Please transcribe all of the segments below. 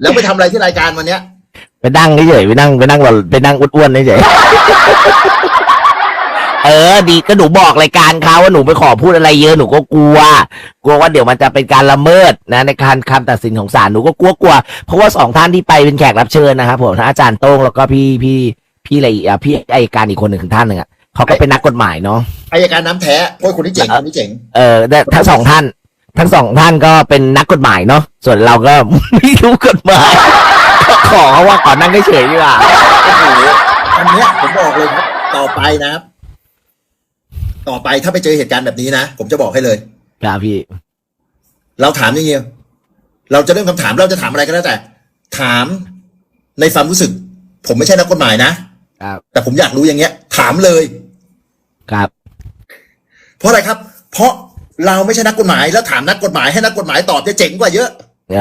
แล้วไปทำอะไรที่รายการวันเนี้ยไปนั่งเฉยๆไปนั่งไปนั่งเราไปนั่งอ้วนๆเฉยๆ เออ ดีก็หนูบอกรายการเขาว่าหนูไปขอพูดอะไรเยอะหนูก็กลัว กลัวว่าเดี๋ยวมันจะเป็นการละเมิดนะ ในการคำตัดสินของศาลหนูก็กลัวกลัวเพราะว่าสองท่านที่ไปเป็นแขกรับเชิญนะครับผมทั้งอาจารย์โต้งแล้วก็พี่พี่พี่อะไรอีกอะพี่อายการอีกคนหนึ่งท่านหนึ่งอะเขาก็เป็นนักกฎหมายเนาะ อายการน้ำแท้โอ้ยคนนี้เจ๋งคนนี้เจ๋ง เออแต่ทั้งสองท่าน ทั้งสองท่านก็เป็นนักกฎหมายเนาะส่วนเราก็ ไม่รู้กฎหมายก็ขอเขาว่าขอนั่งเฉยๆดีกว่าโอ้โหอันเนี้ยผมบอกเลยครับ ต่อไปนะครับ ต่อไปถ้าไปเจอเหตุการณ์แบบนี้นะ ผมจะบอกให้เลย ครับพี่ เราถามอย่างเงี้ยเราจะเริ่มคำถามเราจะถามอะไรก็แล้วแต่ ถามในความรู้สึก ผมไม่ใช่นักกฎหมายนะครับ แต่ผมอยากรู้อย่างเงี้ย ถามเลย ครับ เพราะอะไรครับ เพราะ เราไม่ใช่นักกฎหมายแล้วถามนักกฎหมายให้นักกฎหมายตอบจะเจ๋งกว่าเยอะเอ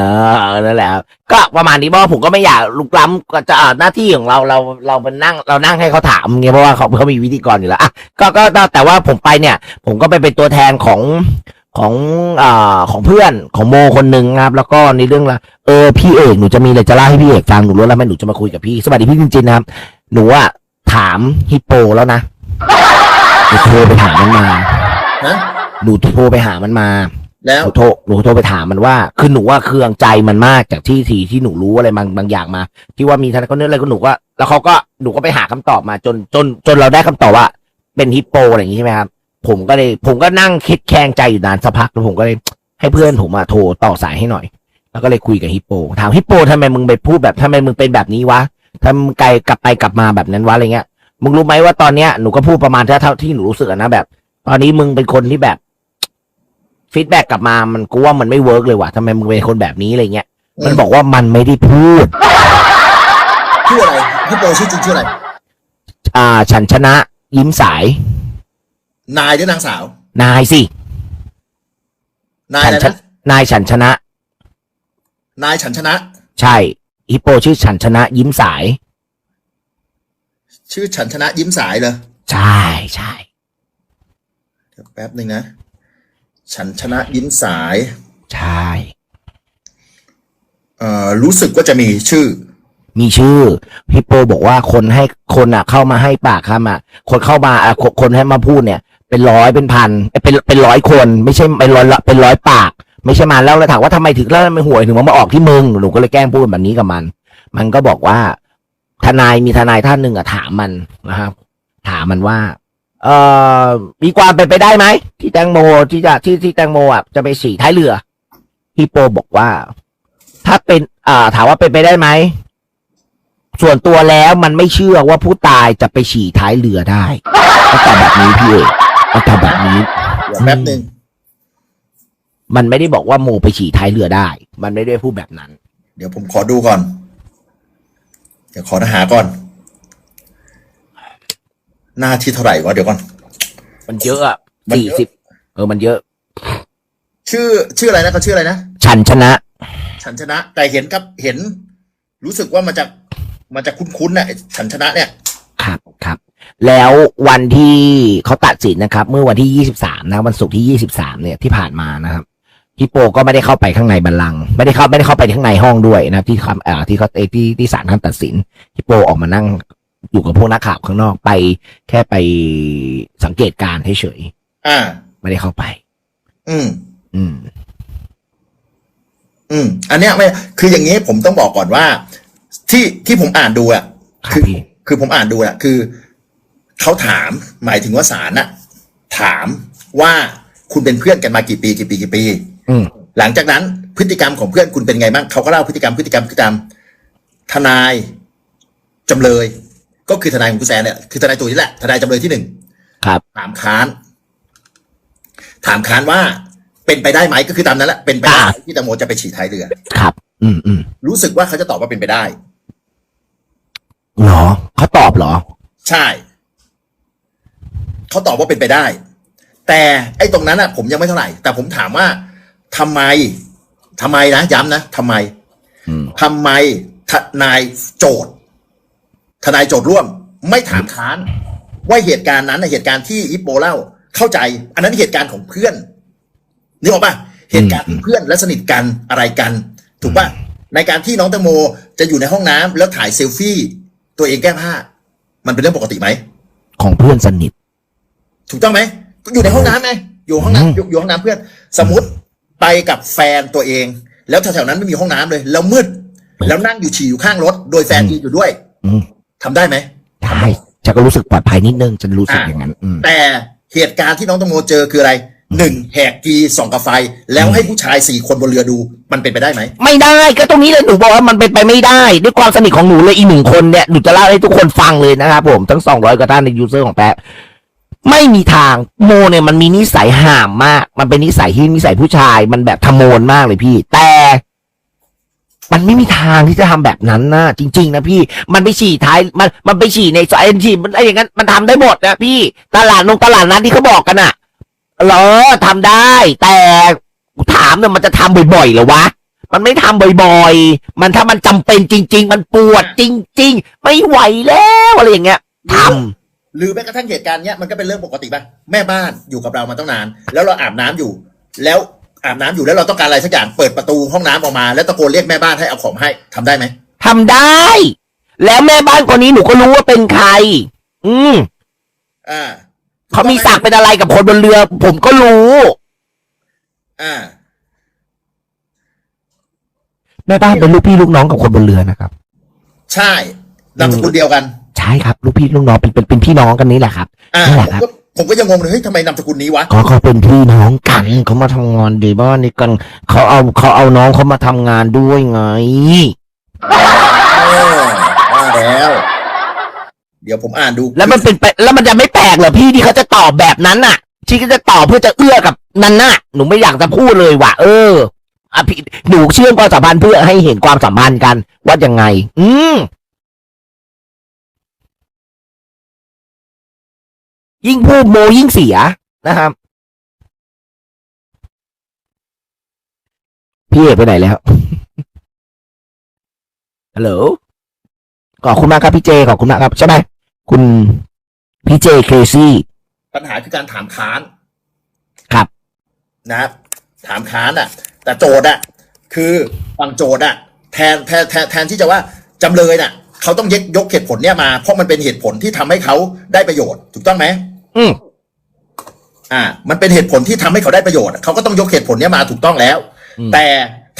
อนั่นแหละครับก็ประมาณนี้เพราะว่าผมก็ไม่อยากลุกล้ำก็จะอ่าหน้าที่ของเราเราเราเป็นนั่งเรานั่งให้เขาถามไงเพราะว่าเขาเขามีวิธีกรอยู่แล้วอะก็ก็ก็แต่ว่าผมไปเนี่ย ผมก็ไปเป็นตัวแทนของของอ่าของเพื่อนของโมคนหนึ่งนะครับ แล้วก็ในเรื่องละเออพี่เอกหนูจะมีอะไรจะเล่าให้พี่เอกฟังหนูรู้แล้วไหมหนูจะมาคุยกับพี่สวัสดีพี่จริงๆนะครับ หนูอะถามฮิปโปแล้วนะหนูโทรไปถามมันมาฮะ หนูโทรไปหามันมาแล้วหนูโทรหนูโทรไปถามมันว่า คือหนูว่าเครืองใจมันมากจากที่ที่ที่หนูรู้อะไรบางบางอย่างมา ที่ว่ามีทนายคนนี้อะไรก็หนูก็แล้วเขาก็หนูก็ไปหาคำตอบมาจนจนจนเราได้คำตอบว่า เป็นฮิปโปอะไรอย่างนี้ใช่ไหมครับผมก็เลยผมก็นั่งคิดแคลงใจอยู่นานสักพักแล้วผมก็เลยให้เพื่อนผมมาโทรต่อสายให้หน่อย แล้วก็เลยคุยกับฮิปโปถามฮิปโปทำไมมึงไปพูดแบบทำไมมึงเป็นแบบนี้วะทำไมมึงไกลกลับไปกลับมาแบบนั้นวะอะไรเงี้ยมึงรู้ไหมว่าตอนเนี้ยหนูก็พูดประมาณเท่าที่หนูรู้สึกอะนะแบบ ตอนนี้มึงเป็นคนที่แบบ ฟีดแบ็กกลับมามันกูว่ามันไม่เวิร์กเลยว่ะทำไมมึงเป็นคนแบบนี้อะไรเงี้ยมันบอกว่ามันไม่ได้พูด ชื่ออะไรพี่โปชื่อจริงชื่ออะไร อ่า ฉันชนะ ยิ้มสาย นายหรือนางสาว นายสินายฉัอะไรชนะนายฉันชนะ นายฉันชนะ ใช่ฮิปโปชื่อฉันชนะ ยิ้มสาย ชื่อฉันชนะยิ้มสายเลยใช่ใช่เดี๋ยวแป๊บหนึ่งนะ ฉันชนะยิ้มสาย ใช่เอ่อรู้สึกว่าจะมีชื่อ มีชื่อฮิปโปบอกว่าคนให้คนอะ เข้ามาให้ปากคำอะ คนเข้ามาอะคนคนให้มาพูดเนี่ย เป็นร้อยเป็นพันเอ้ยเป็นเป็นร้อยคน ไม่ใช่เป็นร้อยละเป็นร้อยปาก ไม่ใช่มาแล้วเราถามว่าทำไมถึงแล้วทำไมหวยถึงมาออกที่มึงหนูก็เลยแกล้งพูดแบบนี้กับมัน มันก็บอกว่า ทนายมีทนายท่านหนึ่งอะถามมันนะครับถามมันว่า เอ่อมีความเป็นไปได้ไหมที่แตงโมที่จะที่ที่แตงโมอะจะไปฉี่ท้ายเรือฮิปโปบอกว่า ถ้าเป็นอ่าถามว่าเป็นไปได้ไหมส่วนตัวแล้วมันไม่เชื่อว่าผู้ตายจะไปฉี่ท้ายเรือได้มันตอบแบบนี้พี่เอกมันตอบแบบนี้เดี๋ยวแป๊บหนึ่งมันไม่ได้บอกว่าโมไปฉี่ท้ายเรือได้ มันไม่ได้พูดแบบนั้น เดี๋ยวผมขอดูก่อน เดี๋ยวขอหาก่อน หน้าที่เท่าไหร่วะเดี๋ยวก่อน มันเยอะอะมันสี่เยอะ สิบเออมันเยอะ ชื่อชื่ออะไรนะเขาชื่ออะไรนะ ฉันชนะ ฉันชนะ แต่เห็นครับเห็น รู้สึกว่ามันจะมันจะคุ้นๆนะไอ้ฉันชนะเนี่ย ครับครับ แล้ววันที่เขาตัดสินนะครับ เมื่อวันที่ยี่สิบสามนะวันศุกร์ที่ยี่สิบสามเนี่ยที่ผ่านมานะครับฮิปโปก็ไม่ได้เข้าไปข้างในบัลลังก์ไม่ได้เข้าไม่ได้เข้าไปข้างในห้องด้วยนะครับที่คำเอ่อที่เขาเอ่อที่ที่ศาลท่านตัดสินฮิปโปออกมานั่ง อยู่กับพวกนักข่าวข้างนอกไป แค่ไปสังเกตการณ์เฉยอ่า ๆไม่ได้เข้าไป อืม อืม อืม อันเนี้ยไม่คืออย่างนี้ผมต้องบอกก่อนว่า ที่ที่ผมอ่านดูอะครับพี่ คือผมอ่านดูอะคือเขาถามหมายถึงว่าศาลน่ะ ถามว่าคุณเป็นเพื่อนกันมากี่ปีกี่ปีกี่ปี อืม หลังจากนั้นพฤติกรรมของเพื่อนคุณเป็นไงบ้างเขาก็เล่าพฤติกรรมพฤติกรรมพฤติกรรม ทนายจำเลย ก็คือทนายของคุณแซนเนี่ยคือทนายตัวนี้แหละทนายจำเลยที่หนึ่งครับ ถามค้าน ถามค้านว่าเป็นไปได้ไหมก็คือตามนั้นแหละเป็นไปได้ไหมที่แตงโมจะไปฉี่ท้ายเรือ ครับ อืมอืมรู้สึกว่าเขาจะตอบว่าเป็นไปได้ เหรอเขาตอบเหรอ ใช่เขาตอบว่าเป็นไปได้ แต่ไอ้ตรงนั้นอะ ผมยังไม่เท่าไหร่ แต่ผมถามว่าทำไมทำไมนะย้ำนะทำไมอืม ทำไมทนายโจทย์ ทนายโจทย์ร่วมไม่ถามค้านว่าเหตุการณ์นั้นน่ะเหตุการณ์ที่อิปโปเล่าเข้าใจ อันนั้นเหตุการณ์ของเพื่อนนึกออกปะเหตุการณ์ของเพื่อนและสนิทกันอะไรกัน ถูกปะในการที่น้องแตงโมจะอยู่ในห้องน้ำแล้วถ่ายเซลฟี่ ตัวเองแก้ผ้า มันเป็นเรื่องปกติไหมของเพื่อนสนิท ถูกต้องไหมอยู่ในห้องน้ำไงอยู่ห้องอืมน้ำอยู่อยู่ห้องน้ำเพื่อน สมมติไปกับแฟนตัวเอง แล้วแถวๆนั้นไม่มีห้องน้ำเลย แล้วมืด แล้วนั่งอยู่ฉี่อยู่ข้างรถ โดยแฟนยืนอยู่ด้วยอืม ทำได้ไหมได้ฉันก็รู้สึกปลอดภัยนิดนึงฉันรู้สึกอย่างนั้น อืม แต่เหตุการณ์ที่น้องแตงโมเจอคืออะไรหนึ่งแหกกีส่องกับไฟ แล้วให้ผู้ชายสี่คนบนเรือดูมันเป็นไปได้ไหม ไม่ได้ก็ตรงนี้เลยหนูบอกว่ามันเป็นไปไม่ได้ ด้วยความสนิทของหนูเลยอีกหนึ่งคนเนี่ยหนูจะเล่าให้ทุกคนฟังเลยนะครับผมทั้งสองร้อยกว่าท่านในยูเซอร์ของแป๊ะไม่มีทางโมเนี่ยมันมีนิสัยห่ามมาก มันเป็นนิสัยที่นิสัยผู้ชายมันแบบทะโมนมากเลยพี่ แต่ มันไม่มีทางที่จะทำแบบนั้นนะจริง ๆ นะพี่มันไปฉี่ท้ายมันมันไปฉี่ในสายฉี่มันอะไรอย่างนั้นมันทำได้หมดนะพี่ตลาดนงตลาดนั้นที่เขาบอกกันอะเหรอทำได้ แต่ถามเนี่ยมันจะทำบ่อยๆหรอวะมันไม่ทำบ่อยๆ มันถ้ามันจำเป็นจริง ๆ มันปวดจริง ๆ ไม่ไหวแล้วอะไรอย่างเงี้ยทหรือแม้กระทั่งเหตุการณ์เนี้ยมันก็เป็นเรื่องปกติป่ะแม่บ้านอยู่กับเรามาตั้งนาน แล้วเราอาบน้ำอยู่ แล้ว อาบน้ำอยู่แล้วเราต้องการอะไรสักอย่างเปิดประตูห้องน้ำออกมา แล้วตะโกนเรียกแม่บ้านให้เอาของมาให้ทำได้ไหมำทำได้ แล้วแม่บ้านคนนี้หนูก็รู้ว่าเป็นใคร อืมอ่าเขามีศักดิ์เป็นอะไรกับคนบนเรือ ผมก็รู้ อ่า แม่บ้านเป็นลูกพี่ลูกน้องกับคนบนเรือนะครับ ใช่นามสกุลเดียวกัน ใช่ครับ ลูกพี่ลูกน้องเป็นเป็นเป็นพี่น้องกันนี่แหละครับอ่านั่นแหผละมครับก็ ผมก็ยังงงเลยเฮ้ยทำไมนามสกุลนี้วะก็เขาเป็นพี่น้องกันเขามาทำงานดีบ้านนี่กันเขาเอาเขาเอาน้องเขามาทำงานด้วยไง เออว่าแล้ว เดี๋ยวผมอ่านดูแล้วมันเป็นไปแล้วมันจะไม่แปลกเหรอพี่ที่เขาจะตอบแบบนั้นน่ะที่เขาจะตอบเพื่อจะเอื้อกับนันน่ะหนูไม่อยากจะพูดเลยว่ะเอออะพี่หนูเชื่อมความสัมพันธ์เพื่อให้เห็นความสัมพันธ์กันว่ายังไง อืม ยิ่งพูดโมยิ่งเสียนะครับ พี่เอกไปไหนแล้ว ฮัลโหล ขอบคุณมากครับพี่เจ ขอบคุณมากครับ ใช่ไหม คุณพี่เจเคซี่ ปัญหาคือการถามค้าน ครับ นะครับ ถามค้านอะ แต่โจทย์อะ คือฝั่งโจทย์อะ แทนแทนแทนแทนที่จะว่าจำเลยน่ะ เขาต้องยกยกเหตุผลเนี่ยมา เพราะมันเป็นเหตุผลที่ทำให้เขาได้ประโยชน์ ถูกต้องไหม อืมอ่า มันเป็นเหตุผลที่ทำให้เขาได้ประโยชน์อะเขาก็ต้องยกเหตุผลเนี้ยมาถูกต้องแล้วอืมแต่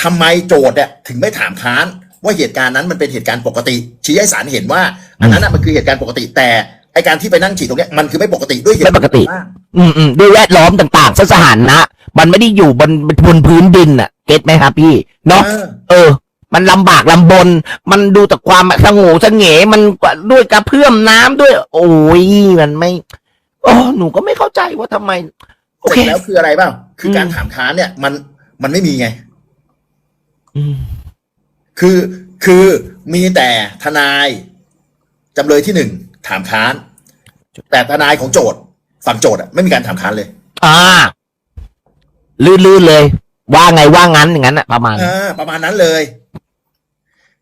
ทำไมโจทย์เนี่ยถึงไม่ถามค้านว่าเหตุการณ์นั้นมันเป็นเหตุการณ์ปกติ ชี้ให้ศาลเห็นว่า อันนั้นน่ะมันคือเหตุการณ์ปกติ แต่ไอการที่ไปนั่งฉี่ตรงเนี้ยมันคือไม่ปกติด้วยเหตุไม่ปกติบ้างอืมอืมด้วยแวดล้อมต่างๆสถานะ มันไม่ได้อยู่บนบนพื้นดินอะ เก็ตไหมครับพี่เนาะเออเออมันลำบากลำบน มันดูแต่ความสงบสงเหมันด้วยกระเพื่อมน้ำด้วย โอ้ยมันไม่ โอ้หนูก็ไม่เข้าใจว่าทำไม โอเสเคร็จแล้วคืออะไรเปล่าคืออมการถามค้านเนี่ย มันมันไม่มีไง อืมคือคือมีแต่ทนายจำเลยที่หนึ่งถามค้าน แต่ทนายของโจทย์ฝั่งโจทย์อะไม่มีการถามค้านเลยอ่า ลื่นๆเลย ว่าไงว่างั้นอย่างนั้นอะประมาณ อ่าประมาณนั้นเลย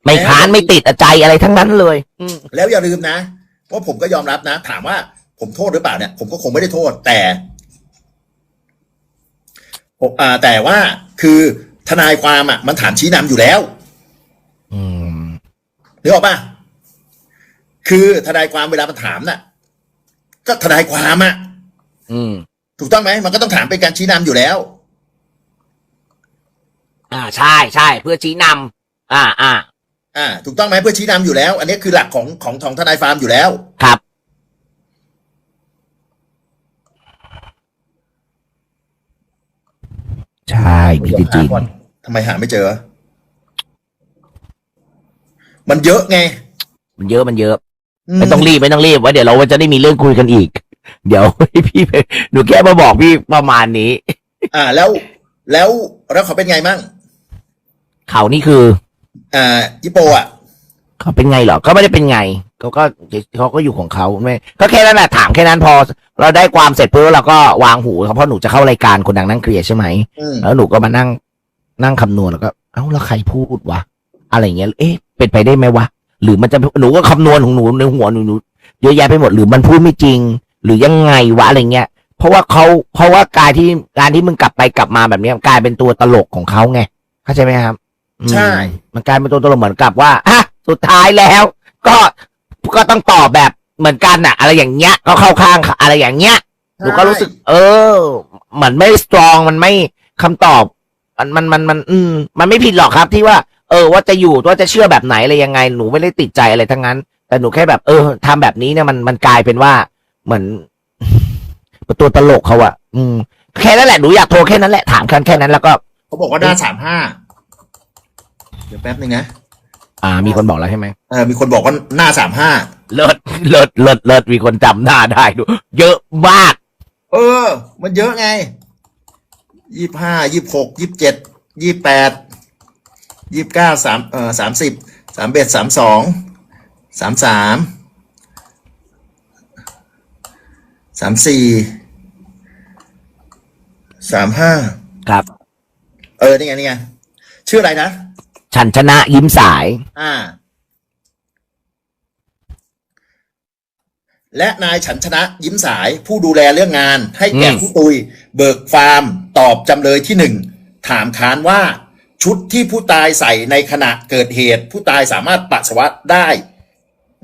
ไม่ค้านไม่ติดอะใจอะไรทั้งนั้นเลย อืมแล้วอย่าลืมนะว่าผมก็ยอมรับนะ ถามว่า ผมโทษหรือเปล่าเนี่ย ผมก็คงไม่ได้โทษ แต่ผมอ่าแต่ว่าคือทนายความอะ มันถามชี้นำอยู่แล้วอืมนึกออกป่ะคือทนายความเวลามันถามน่ะ ก็ทนายความอะอืม ถูกต้องไหมมันก็ต้องถามเป็นการชี้นำอยู่แล้ว อ่าใช่ใช่เพื่อชี้นำอ่าอ่า อ่า ถูกต้องไหมเพื่อชี้นำอยู่แล้ว อันนี้คือหลักของของของทนายฟาร์มอยู่แล้ว ครับ ช่พี่จริงหาก่อนทำไมหาไม่เจอ มันเยอะไง มันเยอะมันเยอะไม่ต้องรีบไม่ต้องรีบไว้เดี๋ยวเราจะได้มีเรื่องคุยกันอีก เดี๋ยวพี่ไปหนูแค่มาบอกพี่ประมาณนี้ อ่าแล้วแล้วแล้วเขาเป็นไงมั่งเขานี่คือ อ่ายิโปอะ เขาเป็นไงเหรอก็ไม่ได้เป็นไง เขาก็เขาก็อยู่ของเขาไม่ก็แค่นั้นแหละถามแค่นั้นพอ เราได้ความเสร็จปุ๊บเราก็วางหูเขาเพราะหนูจะเข้ารายการคนดังนั่งเคลียร์ใช่ไหมอืมแล้วหนูก็มานั่งนั่งคำนวณแล้วก็ เอ้าแล้วใครพูดวะอะไรอย่างเงี้ยเอ๊ะเป็นไปได้ไหมวะหรือมันจะหนูก็คำนวณของหนูในหัวหนูหนูเยอะแยะไปหมดหรือมันพูดไม่จริง หรือยังไงวะอะไรเงี้ย เพราะว่าเขาเพราะว่าการที่การที่มึงกลับไปกลับมาแบบเนี้ยกลายเป็นตัวตลกของเขาไงเข้าใจไหมครับอืมใช่ มันกลายเป็นตัวตลกเหมือนกับว่าอะสุดท้ายแล้ว ก็ ก็ต้องตอบแบบเหมือนกันอะอะไรอย่างเงี้ยก็เข้าข้างอะไรอย่างเงี้ยหนูก็รู้สึก เออเหมือนไม่สตรองมันไม่คำตอบ มันมันมันมัน อืม มันไม่ผิดหรอกครับที่ว่า เออ ว่าจะอยู่ว่าจะเชื่อแบบไหนอะไรยังไง หนูไม่ได้ติดใจอะไรทั้งนั้น แต่หนูแค่แบบ เออทำแบบนี้เนี่ยมันมันกลายเป็นว่า เหมือนตัวตลกเขาอะอืมแค่นั้นแหละหนูอยากโทรแค่นั้นแหละถามแค่แค่นั้นแล้วก็เขาบอกว่าหน้าสามห้าเดี๋ยวแป๊บนึงนะ อ่า มีคนบอกแล้วใช่ไหมเออมีคนบอกว่าหน้าสามห้าเลิศเลิศเลิศเลิศมีคนจำหน้าได้ดู เยอะมาก เออ มันเยอะไงยี่ห้ายี่หกยี่เจ็ดยี่แปดยี่เก้าสามเอ่อสามสิบสามเอ็ดสามสองสามสามสามสี่สามห้าครับ เออ นี่ไง นี่ไง ชื่ออะไรนะ ฉันชนะยิ้มสาย อ่า และนายฉันชนะยิ้มสายผู้ดูแลเรื่องงาน ให้แก่อืม ผู้ตุย เบิกฟาร์ม ตอบจำเลยที่หนึ่งถามค้านว่า ชุดที่ผู้ตายใส่ในขณะเกิดเหตุ ผู้ตายสามารถปัสสาวะได้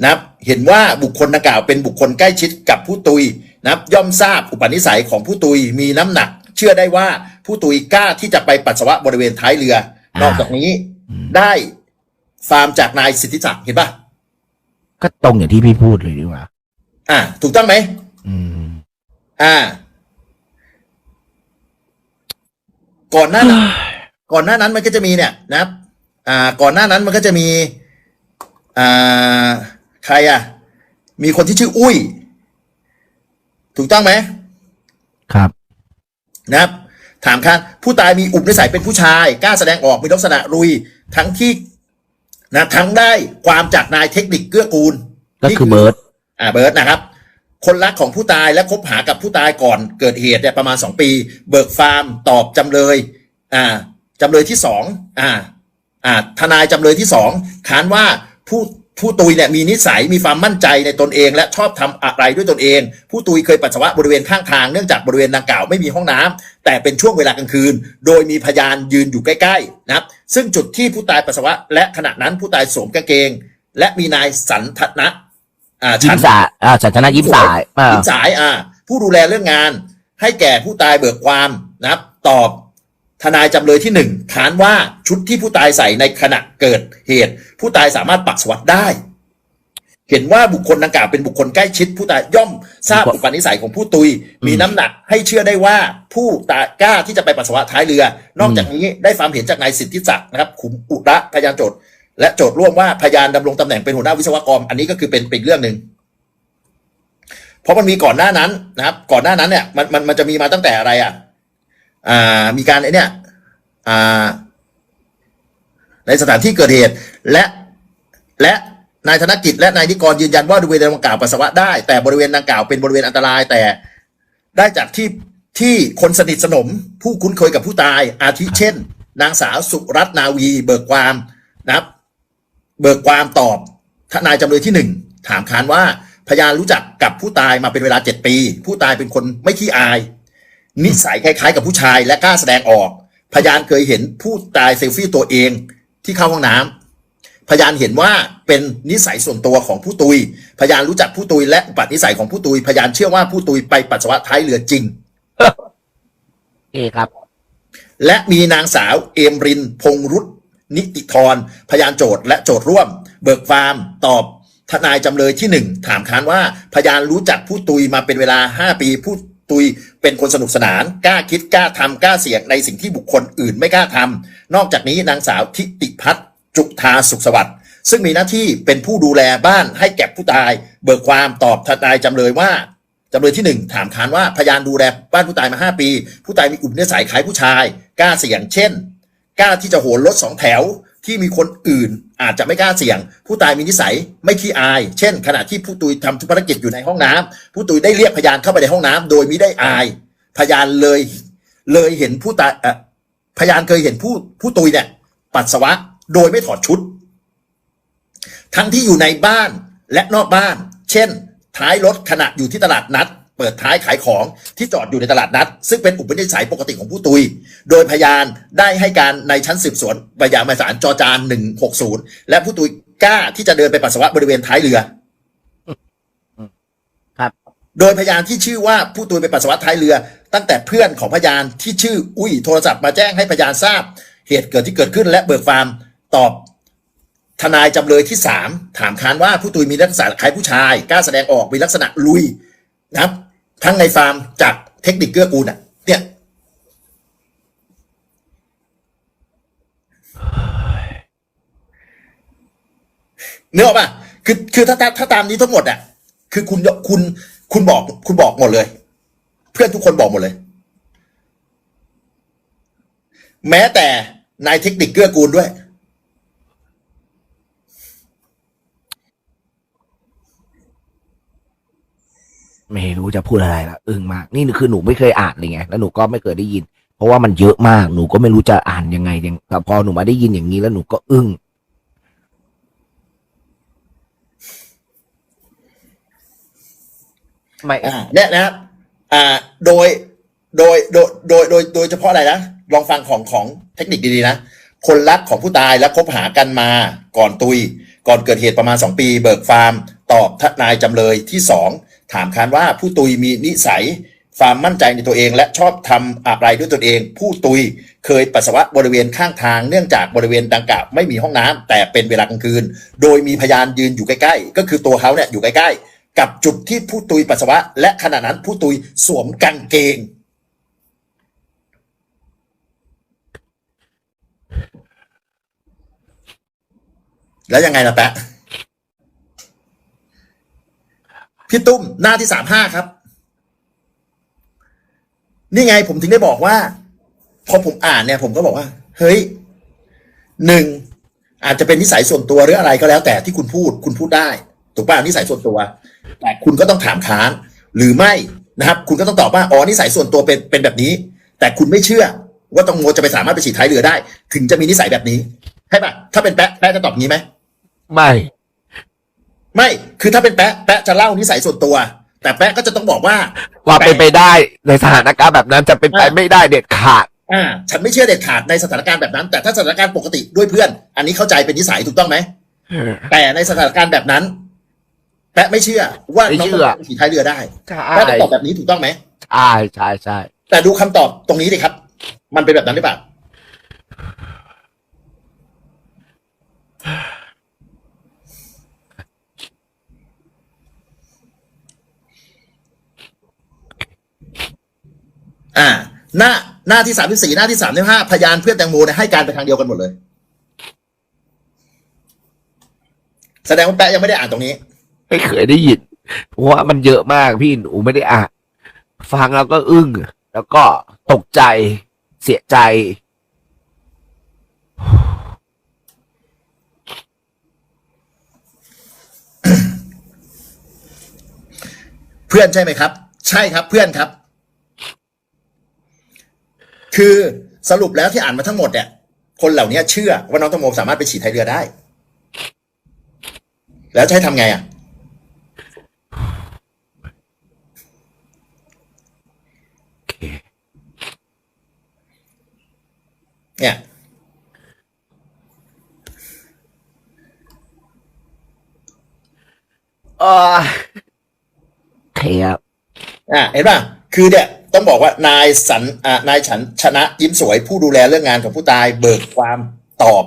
นะครับเห็นว่าบุคคลดังกล่าวเป็นบุคคลใกล้ชิดกับผู้ตุยนะครับย่อมทราบอุปนิสัยของผู้ตุยมีน้ำหนัก เชื่อได้ว่าผู้ตุยกล้าที่จะไปปัสสาวะบริเวณท้ายเรือ นอกจากนี้ ได้ฟาร์มจากนายสิทธิศักดิ์เห็นปะก็ตรงอย่างที่พี่พูดเลยดีกว่า อ่า ถูกต้องไหมอืม อ่า ก่อนหน้านั้นก่อนหน้านั้นมันก็จะมีเนี่ยนะครับอ่า ก่อนหน้านั้นมันก็จะมี อ่า ใครอะ มีคนที่ชื่ออุ้ย ถูกต้องไหมครับ นะครับ ถามคันผู้ตายมีอุปนิสัยเป็นผู้ชาย กล้าแสดงออกมีลักษณะรุย ทั้งที่นะทั้งได้ความจากนายเทคนิคเกื้อกูลก็คือเบิร์ดอ่าเบิร์ดนะครับ คนรักของผู้ตายและคบหากับผู้ตายก่อนเกิดเหตุเนี่ยประมาณสองปี เบิกฟาร์มตอบจำเลย อ่าจำเลยที่สองอ่า อ่า ทนายจำเลยที่สองค้านว่าผู้ผู้ตุยเนี่ยมีนิสัยมีความมั่นใจในตนเอง และชอบทำอะไรด้วยตนเอง ผู้ตุยเคยปัสสาวะบริเวณข้างทางเนื่องจากบริเวณดังกล่าวไม่มีห้องน้ำแต่เป็นช่วงเวลากลางคืน โดยมีพยานยืนอยู่ใกล้ๆนะครับ ซึ่งจุดที่ผู้ตายปัสสาวะ และขณะนั้นผู้ตายสวมกางเกง และมีนายสันทนะอ่ายิ้ฉัมนสายอ่าฉันชนะยิ้มสายอ่ายิ้มสายอ่า ผู้ดูแลเรื่องงาน ให้แก่ผู้ตายเบิกความนะครับ ตอบทนายจำเลยที่หนึ่งขานว่าชุดที่ผู้ตายใส่ในขณะเกิดเหตุ ผู้ตายสามารถปัสสาวะได้ เห็นว่าบุคคลดังกล่าวเป็นบุคคลใกล้ชิดผู้ตายย่อมทราบอุปนิสัยของผู้ตุย มีน้ำหนักให้เชื่อได้ว่าผู้ตากล้าที่จะไปปัสสาวะท้ายเรือ นอกจากนี้ได้ความเห็นจากนายสิทธิศักดิ์นะครับขุมอุระพยานโจทย์และโจทย์ร่วมว่าพยานดำรงตำแหน่งเป็นหัวหน้าวิศวกรอันนี้ก็คือเป็นเป็นเรื่องหนึ่งเพราะมันมีก่อนหน้านั้นนะครับ ก่อนหน้านั้นเนี่ยมันมันมันจะมีมาตั้งแต่อะไรอะอ่ามีการไอ้เนี่ยอ่าในสถานที่เกิดเหตุและและ นายธนกิจและนายนิกรยืนยันว่าบริเวณดังกล่าวปัสสาวะได้ แต่บริเวณดังกล่าวเป็นบริเวณอันตรายแต่ได้จากที่ที่คนสนิทสนม ผู้คุ้นเคยกับผู้ตาย อาทิเช่น นางสาวสุรัตนาวี เบิกความนะครับ เบิกความตอบทนายจำเลยที่หนึ่งถามคานว่าพยานรู้จักกับผู้ตายมาเป็นเวลาเจ็ดปี ผู้ตายเป็นคนไม่ขี้อาย นิสัยคล้ายๆ กับผู้ชายและกล้าแสดงออก พยานเคยเห็นผู้ตายเซลฟี่ตัวเองที่เข้าห้องน้ำ พยานเห็นว่าเป็นนิสัยส่วนตัวของผู้ตุย พยานรู้จักผู้ตุยและอุปัตินิสัยของผู้ตุย พยานเชื่อว่าผู้ตุยไปปัสสาวะท้ายเรือจริงเอครับ และมีนางสาวเอมริน พงรุตนิติธรพยานโจทย์และโจทย์ร่วม เบิกฟาร์มตอบทนายจำเลยที่หนึ่งถามค้านว่า พยานรู้จักผู้ตุยมาเป็นเวลา5ปีผู้ตุยเป็นคนสนุกสนานกล้าคิดกล้าทำกล้าเสี่ยงในสิ่งที่บุคคลอื่นไม่กล้าทำนอกจากนี้นางสาวทิติพัฒน์ จุธาสุขสวัสดิ์ซึ่งมีหน้าที่เป็นผู้ดูแลบ้านให้แก่ผู้ตาย เบิกความตอบทนายจำเลยว่าจำเลยที่หนึ่งถามคานว่าพยานดูแลบ้านผู้ตายมาห้าปี ผู้ตายมีอุปนิสัยคล้ายผู้ชาย กล้าเสี่ยงเช่น กล้าที่จะโหนรถสองแถวที่มีคนอื่นอาจจะไม่กล้าเสี่ยง ผู้ตายมีนิสัยไม่ขี้อาย เช่น ขณะที่ผู้ตุยทำธุรกิจอยู่ในห้องน้ำผู้ตุยได้เรียกพยานเข้าไปในห้องน้ำโดยม่ได้อาย พยานเลยเลยเห็นผู้ตายพยานเคยเห็นผู้ผู้ตุยเนี่ยปัสสาวะ โดยไม่ถอดชุด ทั้งที่อยู่ในบ้านและนอกบ้าน เช่น ท้ายรถขณะอยู่ที่ตลาดนัด เปิดท้ายขายของที่จอดอยู่ในตลาดนัด ซึ่งเป็นอุปนิสัยปกติของผู้ตุย โดยพยานได้ให้การในชั้นสืบสวนพยานหมายสารจอจาน160 และผู้ตุยกล้าที่จะเดินไปปัสสาวะบริเวณท้ายเรือครับโดยพยานที่ชื่อว่าผู้ตุยไปปัสสาวะท้ายเรือ ตั้งแต่เพื่อนของพยานที่ชื่ออุ้ยโทรศัพท์มาแจ้งให้พยานทราบ เหตุเกิดที่เกิดขึ้นและเบิกความ ตอบทนายจำเลยที่สามถามค้านว่าผู้ตุยมีลักษณะคล้ายผู้ชายกล้าแสดงออกมีลักษณะลุยนะครับ ทั้งในฟาร์มจากเทคนิคเกื้อกูลอะเนี่ยเนื้อออกป่ะคือคือถ้าถ้าถ้าตามนี้ทั้งหมดอะ คือคุณคุณคุณบอกคุณบอกหมดเลย เพื่อนทุกคนบอกหมดเลย แม้แต่นายเทคนิคเกื้อกูลด้วย ไม่รู้จะพูดอะไรละอึ้งมาก นี่คือหนูไม่เคยอ่านเลยไงแล้วหนูก็ไม่เคยได้ยิน เพราะว่ามันเยอะมากหนูก็ไม่รู้จะอ่านยังไงยังแต่พอหนูมาได้ยินอย่างนี้แล้วหนูก็อึ้งไม่อ่าเนี่ยนะครับอ่าโดยโดยโดยโดยโดยโดยเฉพาะอะไรนะลองฟังของของเทคนิคดีๆนะคนรักของผู้ตายและคบหากันมาก่อนตุย ก่อนเกิดเหตุประมาณ 2 ปี เบิกฟาร์ม ตอบทนายจำเลยที่ 2 ถามคานว่าผู้ตุยมีนิสัยความมั่นใจในตัวเอง และชอบทำอะไรด้วยตนเอง ผู้ตุยเคยปัสสาวะบริเวณข้างทาง เนื่องจากบริเวณดังกล่าวไม่มีห้องน้ำแต่เป็นเวลากลางคืน โดยมีพยานยืนอยู่ใกล้ๆ ก็คือตัวเขาเนี่ยอยู่ใกล้ๆ กับจุดที่ผู้ตุยปัสสาวะ และขณะนั้นผู้ตุยสวมกางเกง แล้วยังไงล่ะแปะ พี่ตุ้มหน้าที่สามห้าครับ นี่ไงผมถึงได้บอกว่า พอผมอ่านเนี่ย ผมก็บอกว่า เฮ้ยหนึ่งอาจจะเป็นนิสัยส่วนตัวหรืออะไรก็แล้วแต่ที่คุณพูด คุณพูดได้ ถูกป่ะนิสัยส่วนตัว แต่คุณก็ต้องถามค้านหรือไม่นะครับ คุณก็ต้องตอบว่าอ๋อนิสัยส่วนตัวเป็นเป็นแบบนี้ แต่คุณไม่เชื่อ ว่าต้องโมจะไปสามารถไปฉีดท้ายเรือได้ ถึงจะมีนิสัยแบบนี้ใช่ป่ะถ้าเป็นแปะแปะจะตอบงี้ไหมไม่ ไม่คือถ้าเป็นแปะแปะจะเล่านิสัยส่วนตัว แต่แปะก็จะต้องบอกว่าว่าเป็นไปได้ในสถานการณ์แบบนั้นจะเป็นไปไม่ได้เด็ดขาดอ่าฉันไม่เชื่อเด็ดขาดในสถานการณ์แบบนั้น แต่ถ้าสถานการณ์ปกติด้วยเพื่อน อันนี้เข้าใจเป็นนิสัยถูกต้องไหมแต่ในสถานการณ์แบบนั้น แปะไม่เชื่อว่าไม่น้องเชื่อต้องขี่ท้ายเรือได้ใช่แปะต้องตอบแบบนี้ถูกต้องไหมใช่ใช่ใช่แต่ดูคำตอบตรงนี้ดิครับ มันเป็นแบบนั้นหรือเปล่า อ่า หน้าหน้าที่สามที่สี่หน้าที่สามที่ห้าพยานเพื่อนแตงโมเนี่ยให้การไปทางเดียวกันหมดเลย แสดงว่าแปะยังไม่ได้อ่านตรงนี้ ไม่เคยได้ยินเพราะว่ามันเยอะมากพี่หนูไม่ได้อ่านฟังแล้วก็อึ้ง แล้วก็ตกใจเสียใจ เพื่อนใช่ไหมครับ ใช่ครับ เพื่อนครับ คือสรุปแล้วที่อ่านมาทั้งหมดเนี่ย คนเหล่านี้เชื่อว่าน้องตังโมสามารถไปฉีดไทยเรือได้ แล้วจะให้ทำไงอะโอเคเนี่ยเออโอเคครับ อ่าเห็นป่ะ คือเนี่ย ต้องบอกว่านายสันอ่านายฉันชนะยิ้มสวยผู้ดูแลเรื่องงานของผู้ตาย เบิกความตอบ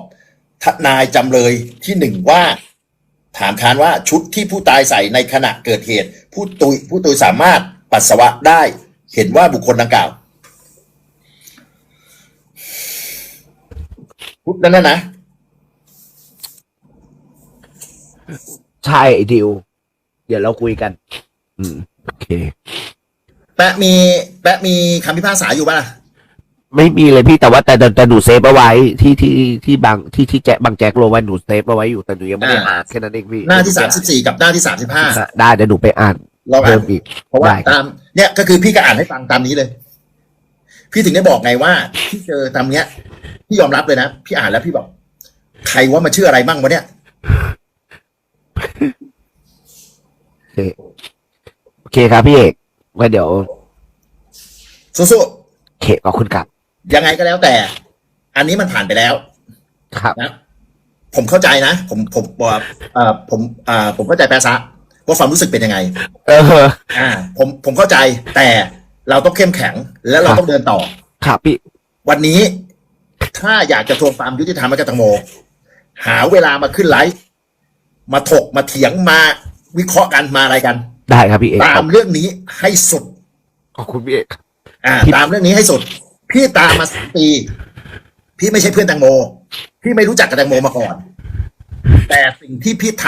ทนายจำเลยที่หนึ่งว่า ถามค้านว่าชุดที่ผู้ตายใส่ในขณะเกิดเหตุ ผู้ตุยผู้ตุยสามารถปัสสาวะได้ เห็นว่าบุคคลดังกล่าวพูดนั่นนะนะใช่ดิว เดี๋ยวเราคุยกัน อืม โอเค ปะมีแปะมีคำพิพากษาอยู่ป่ะล่ะไม่มีเลยพี่แต่ว่าแต่แต่แต่หนูเซฟเอาไว้ที่ที่ที่บางที่ที่แจ็คบางแจ็คโลไว้หนูเซฟเอาไว้อยู่แต่หนูยังไม่ได้อ่าอ่านแค่นั้นเองพี่หน้าที่สามสิบสี่กับหน้าที่สามสิบห้าได้เดี๋ยวหนูไปอ่านเราอ่าเพิ่นมอีกเพราะว่าได้ครับตามเนี่ยก็คือพี่ก็อ่านให้ฟังตามนี้เลย พี่ถึงได้บอกไงว่าพี่เจอตามเนี้ยพี่ยอมรับเลยนะพี่อ่านแล้วพี่บอก ใครว่ามาเชื่ออะไรบ้างวะเนี่ยโอเคโอเคครับพี่เอก ไว้เดี๋ยวสู้เคขอบคุณครับ ๆยังไงก็แล้วแต่ อันนี้มันผ่านไปแล้ว ครับ นะผมเข้าใจนะ ผมผมว่าเอ่อผมอ่าผมเข้าใจแปรซะว่าความรู้สึกเป็นยังไง เออ อ่า ผมผมเข้าใจแต่เราต้องเข้มแข็งและเราครับต้องเดินต่อ ครับพี่ วันนี้ถ้าอยากจะทวงความยุติธรรมให้กับแตังโม หาเวลามาขึ้นไลฟ์มาถกมาเถียงมาวิเคราะห์กันมาอะไรกัน ได้ครับพี่เอกตามเรื่องนี้ให้สุดขอบคุณพี่เอกอ่าพี่ตามเรื่องนี้ให้สุด พี่ตามมาสามปี พี่ไม่ใช่เพื่อนแตงโม พี่ไม่รู้จักกับแตงโมมาก่อน แต่สิ่งที่พี่ท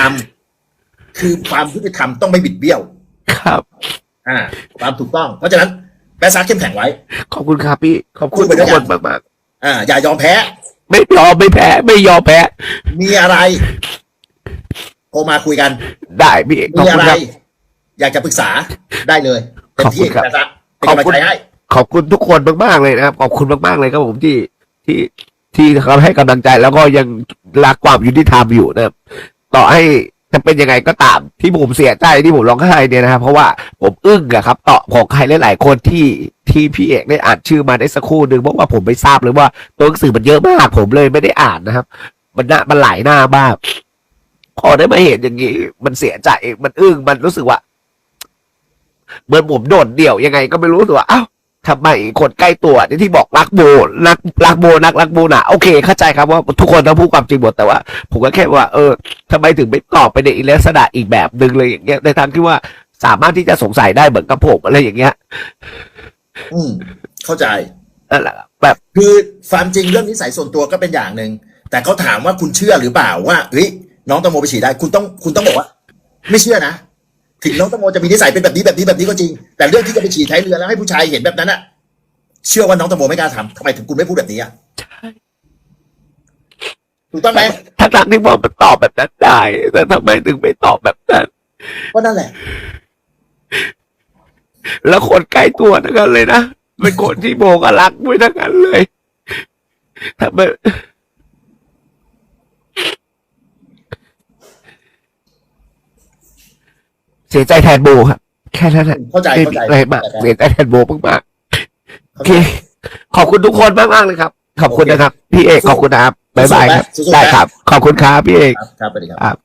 ำคือความยุติธรรมต้องไม่บิดเบี้ยว ครับ อ่า ความถูกต้อง เพราะฉะนั้นแปรซาเข้มแข็งไว้ ขอบคุณครับพี่ ขอบคุณพูดไปด้ทุวยกกัคนนมากอ่า อย่ายอมแพ้ๆไม่ยอมไม่แพ้ ไม่ยอมแพ้ มีอะไรโทรมาคุยกัน ได้พี่เอกขอบมีคุอะณไรครับ อยากจะปรึกษาได้เลยเต็มที่ขอบคุณครับแปรซาเป็นกำลังใจให้ ขอบคุณทุกคนมากๆเลยนะครับขอบคุณมากๆเลยครับผมที่ที่ที่เขาให้กำลังใจแล้วก็ยังรักความยุติธรรมอยู่นะครับ ต่อให้จะเป็นยังไงก็ตามที่ผมเสียใจที่ผมร้องไห้เนี่ยนะครับ เพราะว่าผมอึ้งอะครับต่อของใครหลายๆคนที่ที่พี่เอกได้อ่านชื่อมาได้สักครู่หนึ่งเพราะว่าผมไม่ทราบเลยว่าตัวหนังสือมันเยอะมากผมเลยไม่ได้อ่านนะครับ มันน่ามันหลายหน้ามากพอได้มาเห็นอย่างนี้มันเสียใจมันอึ้งมันรู้สึกว่า เหมือนผมโดดเดี่ยวยังไงก็ไม่รู้ตัวอ้าวทำไมคนใกล้ตัวเนี่ยที่บอกรักโบรักรักโบนักรักโบนะโอเค เข้าใจครับว่าทุกคนต้องพูดความจริงหมดแต่ว่า ผมก็แค่ว่าเออทำไมถึงไม่ตอบไปในอีลักษณะอีกแบบหนึ่งเลยอย่างเงี้ยในทางที่ว่าสามารถที่จะสงสัยได้เหมือนกับผมอะไรอย่างเงี้ย อืมเข้าใจนั่นแหละครับแบบคือความจริงเรื่องนิสัยส่วนตัวก็เป็นอย่างหนึ่งแต่เขาถามว่าคุณเชื่อหรือเปล่าว่าเฮ้ยน้องตังโมไปฉี่ได้ คุณต้องคุณต้องบอกว่า ไม่เชื่อนะ ถึงน้องตังโมจะมีนิสัยเป็นแบบนี้แบบนี้แบบนี้ก็จริง แต่เรื่องที่จะไปฉี่ท้ายเรือแล้วให้ผู้ชายเห็นแบบนั้นอะเชื่อว่าน้องตังโมไม่กล้าทำทำไมถึงคุณไม่พูดแบบนี้อะถูกต้องไหมทั้งทที่ว่ามันตอบแบบนั้นได้ แต่ทำไมถึงไม่ตอบแบบนั้นก็นั่นแหละ แล้วคนใกล้ตัวทั้งนั้นเลยนะเป็นคนที่โบก็รักด้วยทั้งนั้นเลยทำไม เสียใจแทนโบครับ แค่นั้นแหละเข้าใจไม่เข้ามีใจอะไรมากเข้าใจเสียใจแทนโบมากๆโอเข้าเคใจขอบคุณทุกคนมากมากๆเลยครับ ขอบคุณนะครับ พี่เอกขอบคุณนะครับบ๊ายบายครับ สู้ๆนะได้ครับ ขอบคุณครับพี่เอก ครับครับสวัสดีครับ ครับ